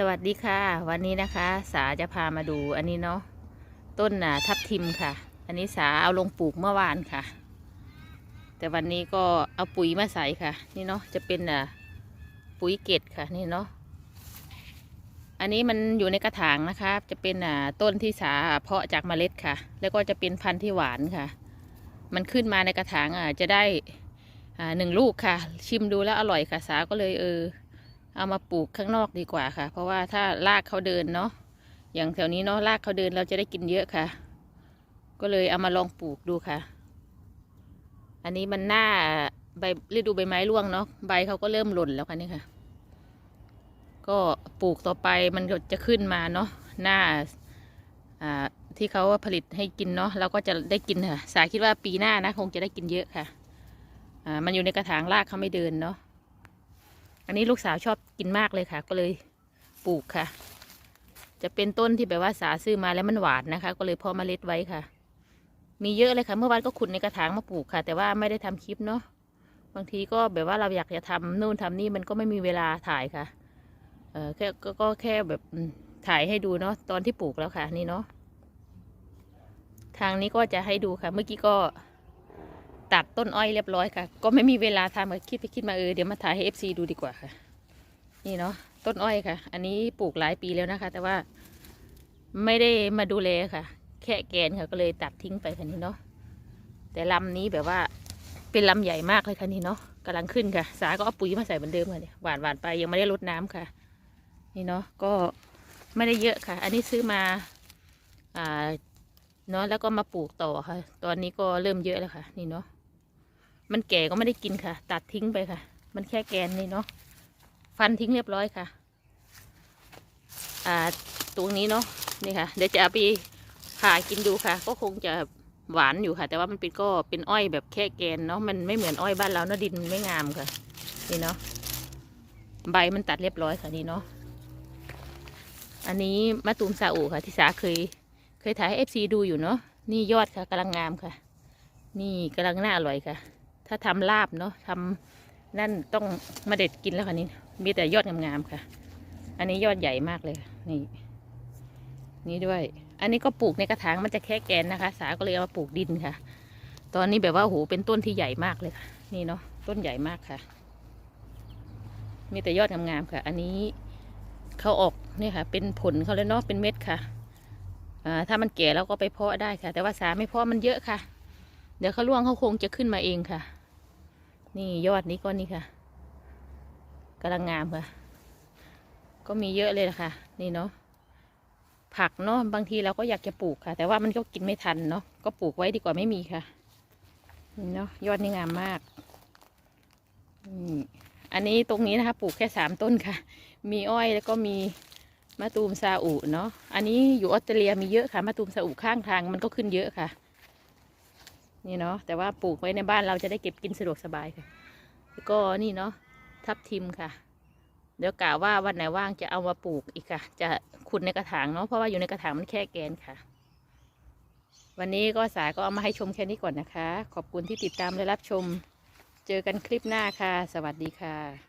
สวัสดีค่ะ วันนี้นะคะ สาจะพามาดูอันนี้เนาะต้นน่ะทับทิมค่ะ อันนี้สาเอาลงปลูกเมื่อวานค่ะ แต่วันนี้ก็เอาปุ๋ยมาใส่ค่ะ นี่เนาะจะเป็นอะปุ๋ยเกตค่ะนี่เนาะอันนี้มันอยู่ในกระถางนะคะ จะเป็นอะต้นที่สาเพาะจากเมล็ดค่ะ แล้วก็จะเป็นพันธุ์ที่หวานค่ะ มันขึ้นมาในกระถางอะจะได้อ่าหนึ่งลูกค่ะ ชิมดูแล้วอร่อยค่ะสาก็เลยเออ เอามาปลูกข้างนอกดีกว่าค่ะ เพราะว่าถ้ารากเขาเดินเนาะอย่างแถวนี้เนาะรากเขาเดินเราจะได้กินเยอะค่ะ ก็เลยเอามาลองปลูกดูค่ะ อันนี้มันหน้าใบฤดูใบไม้ร่วงเนาะใบเขาก็เริ่มหล่นแล้วค่ะนี่ค่ะ ก็ปลูกต่อไปมันจะขึ้นมาเนาะหน้าอ่าที่เขาผลิตให้กินเนาะเราก็จะได้กินค่ะ สาคิดว่าปีหน้านะ คงจะได้กินเยอะค่ะอ่ามันอยู่ในกระถางรากเขาไม่เดินเนาะ อันนี้ลูกสาวชอบกินมากเลยค่ะ ก็เลยปลูกค่ะ จะเป็นต้นที่แบบว่าสาซื้อมาแล้วมันหวานนะคะ ก็เลยเพาะเมล็ดไว้ค่ะ มีเยอะเลยค่ะ เมื่อวานก็ขุดในกระถางมาปลูกค่ะ แต่ว่าไม่ได้ทำคลิปเนาะบางทีก็แบบว่าเราอยากจะทำนู่นทำนี่มันก็ไม่มีเวลาถ่ายค่ะเออแค่ก็แค่แบบถ่ายให้ดูเนาะตอนที่ปลูกแล้วค่ะ นี่เนาะทางนี้ก็จะให้ดูค่ะ เมื่อกี้ก็ ตัดต้นอ้อยเรียบร้อยค่ะ ก็ไม่มีเวลาทำก็คิดไปคิดมาเออเดี๋ยวมาถ่ายให้เอฟซีดูดีกว่าค่ะ นี่เนาะต้นอ้อยค่ะ อันนี้ปลูกหลายปีแล้วนะคะ แต่ว่าไม่ได้มาดูแลค่ะ แค่แกนค่ะก็เลยตัดทิ้งไปค่ะนี่เนาะแต่ลำนี้แบบว่าเป็นลำใหญ่มากเลยค่ะนี่เนาะกำลังขึ้นค่ะ สาก็เอาปุ๋ยมาใส่เหมือนเดิมค่ะเนี่ยหวานหวานไปยังไม่ได้รดน้ำค่ะ นี่เนาะก็ไม่ได้เยอะค่ะ อันนี้ซื้อมาอ่าเนาะแล้วก็มาปลูกต่อค่ะ ตอนนี้ก็เริ่มเยอะแล้วค่ะ นี่เนาะ มันแก่ก็ไม่ได้กินค่ะ ตัดทิ้งไปค่ะ มันแค่แกนนี่เนาะฟันทิ้งเรียบร้อยค่ะ อ่าตรงนี้เนาะนี่ค่ะ เดี๋ยวจะเอาไปผ่ากินดูค่ะ ก็คงจะหวานอยู่ค่ะ แต่ว่ามันเป็นก็เป็นอ้อยแบบแค่แกนเนาะมันไม่เหมือนอ้อยบ้านเราเนาะดินไม่งามค่ะ นี่เนาะใบมันตัดเรียบร้อยค่ะนี่เนาะอันนี้มะตูมซาอุค่ะที่สาเคย เคยถ่ายให้เอฟซีดูอยู่เนาะนี่ยอดค่ะกำลังงามค่ะ นี่กำลังน่าอร่อยค่ะ ถ้าทำลาบเนาะทำนั่นต้องมาเด็ดกินแล้วค่ะนี่มีแต่ยอดงามๆค่ะ อันนี้ยอดใหญ่มากเลยนี่ นี่ด้วย อันนี้ก็ปลูกในกระถางมันจะแค่แกนนะคะ สาก็เลยเอามาปลูกดินค่ะ ตอนนี้แบบว่าโอ้โหเป็นต้นที่ใหญ่มากเลยค่ะ นี่เนาะต้นใหญ่มากค่ะ มีแต่ยอดงามๆค่ะ อันนี้เขาออกนี่ค่ะ เป็นผลเขาเลยเนาะเป็นเม็ดค่ะอ่าถ้ามันแก่แล้วก็ไปเพาะได้ค่ะ แต่ว่าสาไม่เพาะมันเยอะค่ะ เดี๋ยวเขาล่วงเขาคงจะขึ้นมาเองค่ะ นี่ยอดนี้ก็นี่ค่ะกำลังงามค่ะ ก็มีเยอะเลยนะคะนี่เนาะผักเนาะบางทีเราก็อยากจะปลูกค่ะ แต่ว่ามันก็กินไม่ทันเนาะก็ปลูกไว้ดีกว่าไม่มีค่ะนี่เนาะยอดนี่งามมากอืมอันนี้ตรงนี้นะคะ ปลูกแค่สามต้นค่ะ มีอ้อยแล้วก็มีมะตูมซาอุเนาะอันนี้อยู่ออสเตรเลียมีเยอะค่ะมะตูมซาอุข้างทางมันก็ขึ้นเยอะค่ะ นี่เนาะแต่ว่าปลูกไว้ในบ้านเราจะได้เก็บกินสะดวกสบายค่ะแล้วก็นี่เนาะทับทิมค่ะ เดี๋ยวกะว่าวันไหนว่างจะเอามาปลูกอีกค่ะ จะขุดในกระถางเนาะเพราะว่าอยู่ในกระถางมันแค่แกนค่ะ วันนี้ก็สายก็เอามาให้ชมแค่นี้ก่อนนะคะ ขอบคุณที่ติดตามและรับชม เจอกันคลิปหน้าค่ะ สวัสดีค่ะ